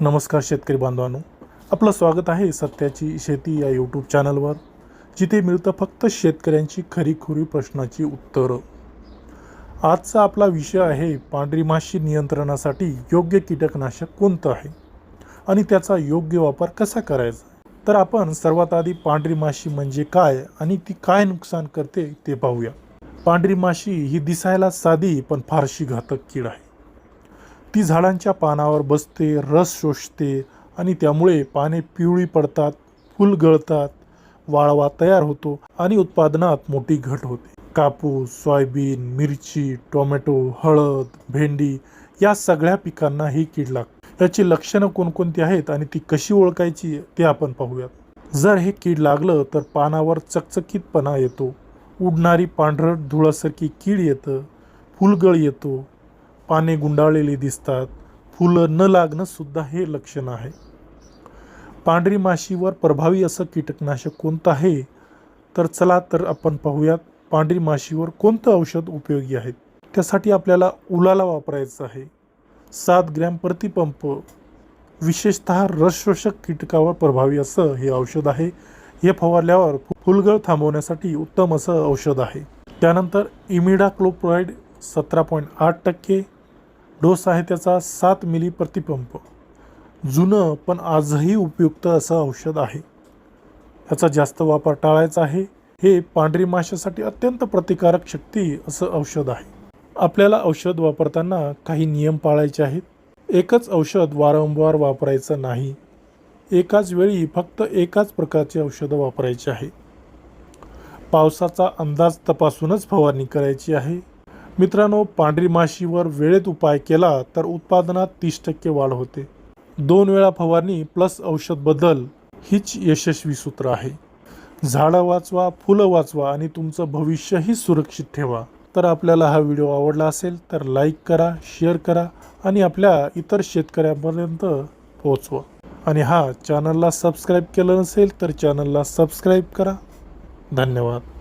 नमस्कार शेतकरी बांधवांनो. आपलं स्वागत आहे सत्याची शेती या यूट्यूब चॅनलवर जिथे मिळतं फक्त शेतकऱ्यांची खरीखुरी प्रश्नाची उत्तरं. आजचा आपला विषय आहे पांढरी माशी नियंत्रणासाठी योग्य कीटकनाशक कोणतं आहे? आणि त्याचा योग्य वापर कसा करायचा? तर आपण सर्वात आधी पांढरी माशी म्हणजे काय आणि ती काय नुकसान करते ते पाहूया. पांढरी माशी ही दिसायला साधी पण फारशी घातक कीड आहे. ती झाडांच्या पानावर बसते रस शोषते आणि त्यामुळे पाने पिवळी पडतात फुल गळतात वाळवा तयार होतो आणि उत्पादनात मोठी घट होते. कापूस सोयाबीन मिरची टोमॅटो हळद भेंडी या सगळ्या पिकांना ही कीड लागते. याची लक्षणं कोणकोणती आहेत आणि ती कशी ओळखायची ते आपण पाहूयात. जर हे कीड लागलं तर पानावर चकचकीतपणा येतो. उडणारी पांढरट धुळासारखी कीड येतं फुलगळ येतो पाने गुंडाळलेली दिसतात. फुलं न लागणंसुद्धा हे लक्षण आहे. पांढरी माशीवर प्रभावी असं कीटकनाशक कोणतं आहे? तर चला तर आपण पाहूयात पांढरी माशीवर कोणतं औषध उपयोगी आहे? त्यासाठी आपल्याला उलाला वापरायचं आहे. सात ग्रॅम प्रतिपंप विशेषतः रसशोषक कीटकावर प्रभावी असं हे औषध आहे. हे फवारल्यावर फुलगळ थांबवण्यासाठी उत्तम असं औषध आहे. त्यानंतर इमिडा क्लोप्राईड सतरा पॉईंट आठ टक्के डोस आहे त्याचा सात मिली प्रतिपंप. जुनं पण आजही उपयुक्त असं औषध आहे. याचा जास्त वापर टाळायचा आहे. हे पांढरी माशासाठी अत्यंत प्रतिकारक शक्ती असं औषध आहे. आपल्याला औषध वापरताना काही नियम पाळायचे आहेत. एकच औषध वारंवार वापरायचं नाही. एकाच वेळी फक्त एकाच प्रकारची औषधं वापरायची आहे. पावसाचा अंदाज तपासूनच फवारणी करायची आहे. मित्रांनो पांढरी माशीवर वेळेत उपाय केला तर उत्पादनात तीस टक्के वाढ होते. दोन वेळा फवारणी प्लस औषध बदल हीच यशस्वी सूत्र आहे. झाडं वाचवा फुलं वाचवा आणि तुमचं भविष्यही सुरक्षित ठेवा. तर आपल्याला हा व्हिडिओ आवडला असेल तर लाईक करा शेअर करा आणि आपल्या इतर शेतकऱ्यांपर्यंत पोहोचवा. आणि हा चॅनलला सबस्क्राईब केलं नसेल तर चॅनलला सबस्क्राईब करा. धन्यवाद.